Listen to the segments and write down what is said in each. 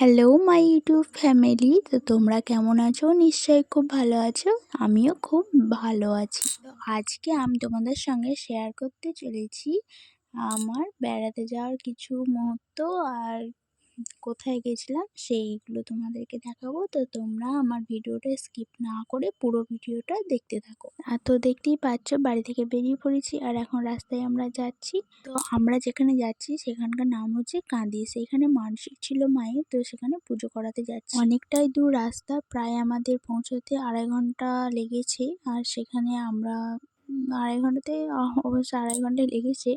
Hello my YouTube family তো তোমরা কেমন আছো? নিশ্চয়ই খুব ভালো আছো। আমিও খুব ভালো আছি। তো আজকে আমি তোমাদের সঙ্গে শেয়ার করতে চলেছি আমার বেড়াতে যাওয়ার কিছু মুহূর্ত আর কোথায় গেছিলাম সেইগুলো তোমাদেরকে দেখাবো। তো তোমরা আমার ভিডিওটা স্কিপ না করে পুরো ভিডিওটা দেখতে থাকো। আর তো দেখতেই পাচ্ছ বাড়ি থেকে বেরিয়ে পড়েছি আর এখন রাস্তায় আমরা যাচ্ছি। তো আমরা যেখানে যাচ্ছি সেখানকার নাম হচ্ছে কাঁদি সেইখানে মানসিক ছিল মায়ের, তো সেখানে পুজো করাতে যাচ্ছি। অনেকটাই দূর রাস্তা, প্রায় আমাদের পৌঁছতে আড়াই ঘণ্টা লেগেছে। আর সেখানে আমরা আড়াই ঘন্টাতে অবশ্য আড়াই ঘন্টায় লেগেছে।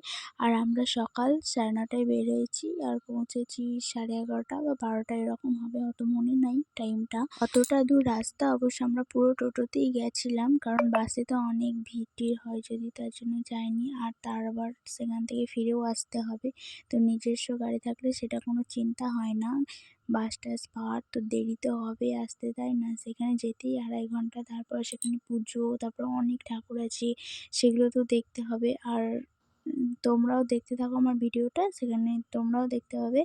আর আমরা সকাল সাড়ে নটায় বেরিয়েছি আর পৌঁছেছি সাড়ে এগারোটা বা বারোটা এরকম হবে, অত মনে নাই টাইমটা অতটা দূর রাস্তা, অবশ্য আমরা পুরো টোটোতেই গেছিলাম কারণ বাসে তো অনেক ভিড় হয়, যদি তার জন্য যাইনি। আর তার আবার সেখান থেকে ফিরেও আসতে হবে। তো নিজস্ব গাড়ি থাকলে সেটা কোনো চিন্তা হয় না। বাস টাস পাওয়ার তো দেরি তো হবে আসতে, তাই না? সেখানে যেতেই আড়াই ঘণ্টা, তারপর সেখানে পুজো, তারপর অনেক ঠাকুর আছে, সেগুলো তো দেখতে হবে। আর তোমরাও দেখতে থাকো আমার ভিডিওটা, সেখানে তোমরাও দেখতে পাবে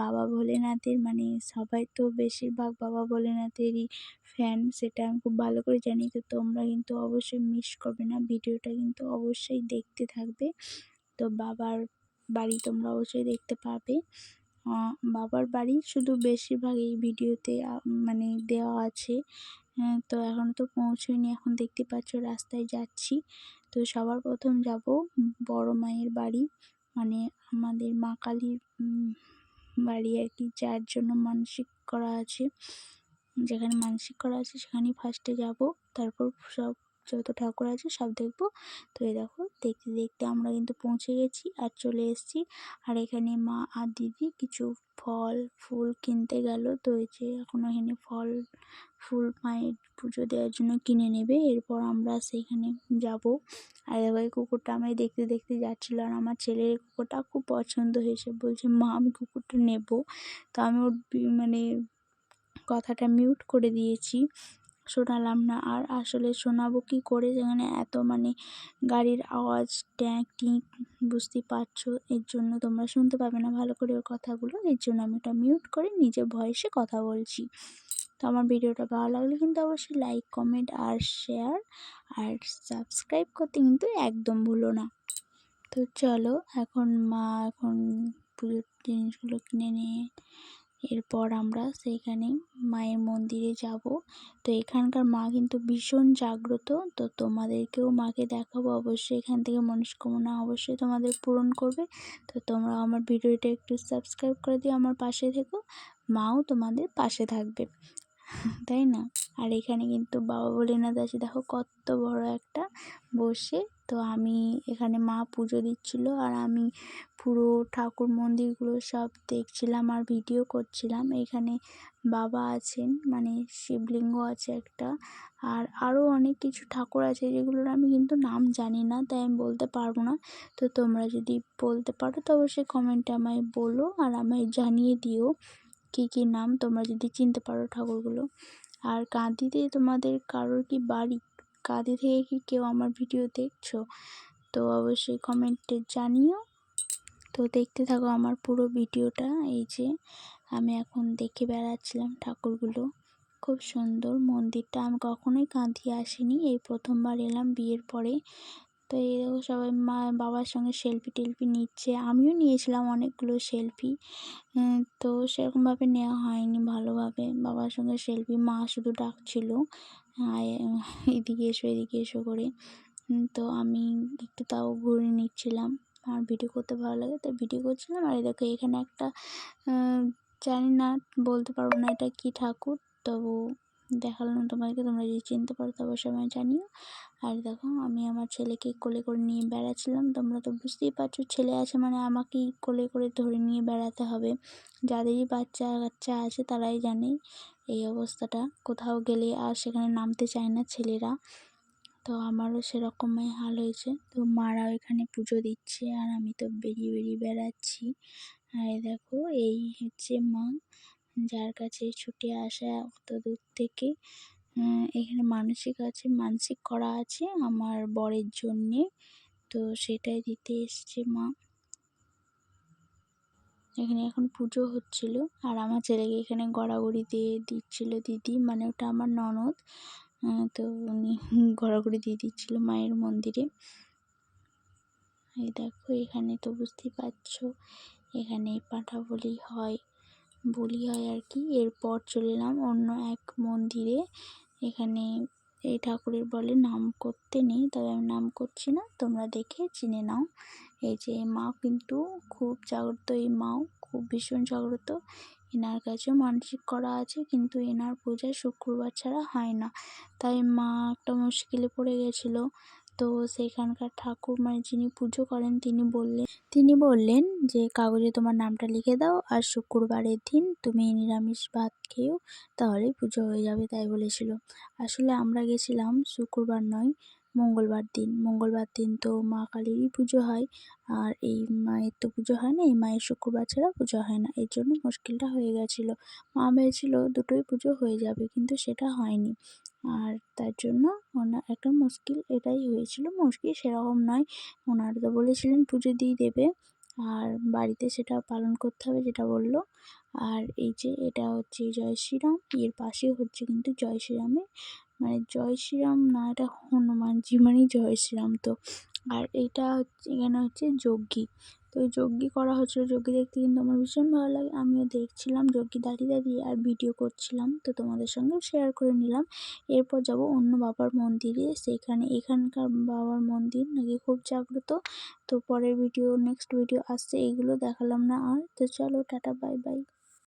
বাবা ভোলেনাথের মানে সবাই তো বেশিরভাগ বাবা ভোলেনাথেরই ফ্যান সেটা আমি খুব ভালো করে জানি। তো তোমরা কিন্তু অবশ্যই মিস করবে না, ভিডিওটা কিন্তু অবশ্যই দেখতে থাকবে। তো বাবার বাড়ি তোমরা অবশ্যই দেখতে পাবে। বাবার বাড়ি শুধু বেশিরভাগ এই ভিডিওতে মানে দেওয়া আছে। হ্যাঁ, তো এখনও তো পৌঁছোয়নি এখন দেখতে পাচ্ছ রাস্তায় যাচ্ছি। তো সবার প্রথম যাব বড় মায়ের বাড়ি। মানে আমাদের মা কালীর বাড়ি আর কি যার জন্য মানসিক করা আছে। যেখানে মানসিক করা আছে সেখানেই ফার্স্টে যাব। তারপর সব যত ঠাকুর আছে সব দেখব। তো এই দেখো, দেখতে দেখতে আমরা কিন্তু পৌঁছে গেছি আর চলে এসেছি। আর এখানে মা আর দিদি কিছু ফল, ফুল কিনতে গেল। তো এই যে এখন এখানে ফল, ফুল মায়ের পুজো দেওয়ার জন্য কিনে নেবে। এরপর আমরা সেইখানে যাব। আর এবার কুকুরটা আমি দেখতে দেখতে যাচ্ছিল। আর আমার ছেলের কুকুরটা খুব পছন্দ হয়েছে। বলছে, মা, আমি কুকুরটা নেব। তো আমি ওর মানে কথাটা মিউট করে দিয়েছি। শোনালাম না। আর আসলে শোনাবো কী করে যেখানে এত মানে গাড়ির আওয়াজ ট্যাঁক টিঁক বুঝতেই পারছ? এর জন্য তোমরা শুনতে পাবে না। ভালো করে ওর কথাগুলো। এর জন্য আমি ওটা মিউট করে নিজের ভয়েসে কথা বলছি। তো আমার ভিডিওটা ভালো লাগলে কিন্তু অবশ্যই লাইক কমেন্ট আর শেয়ার আর সাবস্ক্রাইব করতে কিন্তু একদম ভুলো না। তো চলো, এখন মা এখন পুজোর জিনিসগুলো কিনে নিয়ে এরপর আমরা সেইখানে মায়ের মন্দিরে যাব। তো এখানকার মা কিন্তু ভীষণ জাগ্রত। তো তোমাদেরকেও মাকে দেখাবো। অবশ্যই এখান থেকে মনস্কামনা অবশ্যই তোমাদের পূরণ করবে। তো তোমরা আমার ভিডিওটা একটু সাবস্ক্রাইব করে দিও আমার পাশে থেকো। মাও তোমাদের পাশে থাকবে। তাই না? আর এখানে কিন্তু বাবা ভোলেনাথ আছে। দেখো কত বড় একটা বসে তো আমি এখানে মা পুজো দিচ্ছিল আর আমি পুরো ঠাকুর মন্দিরগুলো সব দেখছিলাম আর ভিডিও করছিলাম। এখানে বাবা আছেন মানে শিবলিঙ্গ আছে একটা আর আরও অনেক কিছু ঠাকুর আছে যেগুলোর আমি কিন্তু নাম জানি না, তাই আমি বলতে পারব না। তো তোমরা যদি বলতে পারো তো অবশ্যই কমেন্টে আমায় বলো আর আমায় জানিয়ে দিও কী কী নাম তোমরা যদি চিনতে পারো ঠাকুরগুলো। আর কাঁদিতে তোমাদের কারোর কি বাড়ি কাঁদি থেকে কি কেউ আমার ভিডিও দেখছ, তো অবশ্যই কমেন্টে জানিও। তো দেখতে থাকো আমার পুরো ভিডিওটা, এই যে আমি এখন দেখে বেড়াচ্ছিলাম ঠাকুরগুলো। খুব সুন্দর মন্দিরটা, আমি কখনোই কাঁদিয়ে আসিনি, এই প্রথমবার এলাম বিয়ের পরে। তো দেখো সবাই মা, বাবার সঙ্গে সেলফি টেলফি নিচ্ছে, আমিও নিয়েছিলাম অনেকগুলো সেলফি তো সেরকমভাবে নেওয়া হয়নি ভালোভাবে। বাবার সঙ্গে সেলফি মা শুধু ডাকছিল এদিকে এসো এদিকে এসো করে। তো আমি একটু তাও ঘুরে নিচ্ছিলাম। আমার ভিডিও করতে ভালো লাগে তো ভিডিও করছিলাম। আর দেখো, এখানে একটা জানি না, বলতে পারব না এটা কি ঠাকুর। তবু দেখালাম তোমাদেরকে তোমরা যদি চিনতে পারো তবে সময় জানিও। আর দেখো, আমি আমার ছেলেকে কোলে করে নিয়ে বেড়াচ্ছিলাম। তোমরা তো বুঝতেই পারছ, ছেলে আছে মানে আমাকেই কোলে করে ধরে নিয়ে বেড়াতে হবে। যাদেরই বাচ্চা কাচ্চা আছে তারাই জানে। এই অবস্থাটা। কোথাও গেলে আর সেখানে নামতে চায় না ছেলেরা। তো আমারও সেরকমই হাল হয়েছে। তো মারাও এখানে পুজো দিচ্ছে আর আমি তো বেরিয়ে বেরিয়ে বেড়াচ্ছি। আর দেখো, এই হচ্ছে মা যার কাছে ছুটে আসা অত দূর থেকে। এখানে মানসিক আছে, মানসিক করা আছে আমার বরের জন্যে। তো সেটাই দিতে এসছে মা। এখানে এখন পুজো হচ্ছিল। আর আমার ছেলেকে এখানে গড়াগড়ি দিয়ে দিচ্ছিল দিদি মানে ওটা আমার ননদ। তো উনি গড়াগড়ি দিয়ে দিচ্ছিল মায়ের মন্দিরে। এই দেখো, এখানে তো বুঝতেই পারছ, এখানে পাঠা বলি হয় বলি হয় আর কি। এরপর চলে এলাম অন্য এক মন্দিরে। এখানে এই ঠাকুরের বলে নাম করতে নেই, তবে আমি নাম করছি না, তোমরা দেখে চিনে নাও। এই যে মা কিন্তু খুব জাগ্রত, এই মাও খুব ভীষণ জাগ্রত। এনার কাছেও মানসিক করা আছে, কিন্তু এনার পূজায় শুক্রবার ছাড়া হয় না। তাই মা একটা মুশকিলে পড়ে গেছিল। তো সেখানকার ঠাকুর মানে যিনি পুজো করেন, তিনি বললেন তিনি বললেন যে, কাগজে তোমার নামটা লিখে দাও, আর শুক্রবারের দিন তুমি নিরামিষ ভাত খেয়েও তাহলেই পুজো হয়ে যাবে। তাই বলেছিল। আসলে আমরা গেছিলাম শুক্রবার নয় মঙ্গলবার দিন। মঙ্গলবার দিন তো মা কালীরই পুজো হয়। আর এই মায়ের তো পুজো হয় না, এই মায়ের শুক্রবার ছাড়া পুজো হয় না। এর জন্য মুশকিলটা হয়ে গেছিল। মা ভেবেছিল দুটোই পুজো হয়ে যাবে, কিন্তু সেটা হয়নি। আর তার জন্য ওনার একটা মুশকিল এটাই হয়েছিল। মুশকিল সেরকম নয়। ওনারা তো বলেছিলেন পুজো দিয়ে দেবে, আর বাড়িতে সেটা পালন করতে হবে যেটা বলল। আর এই যে এটা হচ্ছে জয় শ্রীরাম, এর পাশে হচ্ছে কিন্তু জয় শ্রীরামের মানে জয় শ্রীরাম না, এটা হনুমানজি মানেই জয় শ্রীরাম তো। আর এটা হচ্ছে, এখানে হচ্ছে যজ্ঞী। তো ওই যজ্ঞী করা হচ্ছিল, যজ্ঞী দেখতে কিন্তু আমার ভীষণ ভালো লাগে। আমিও দেখছিলাম যজ্ঞী দাঁড়িয়ে দাঁড়িয়ে আর ভিডিও করছিলাম, তো তোমাদের সঙ্গেও শেয়ার করে নিলাম। এরপর যাব অন্য বাবার মন্দিরে, সেখানে এখানকার বাবার মন্দির নাকি খুব জাগ্রত। তো পরের ভিডিও নেক্সট ভিডিও আসছে এইগুলো দেখালাম না আর। তো চলো, টাটা বাই বাই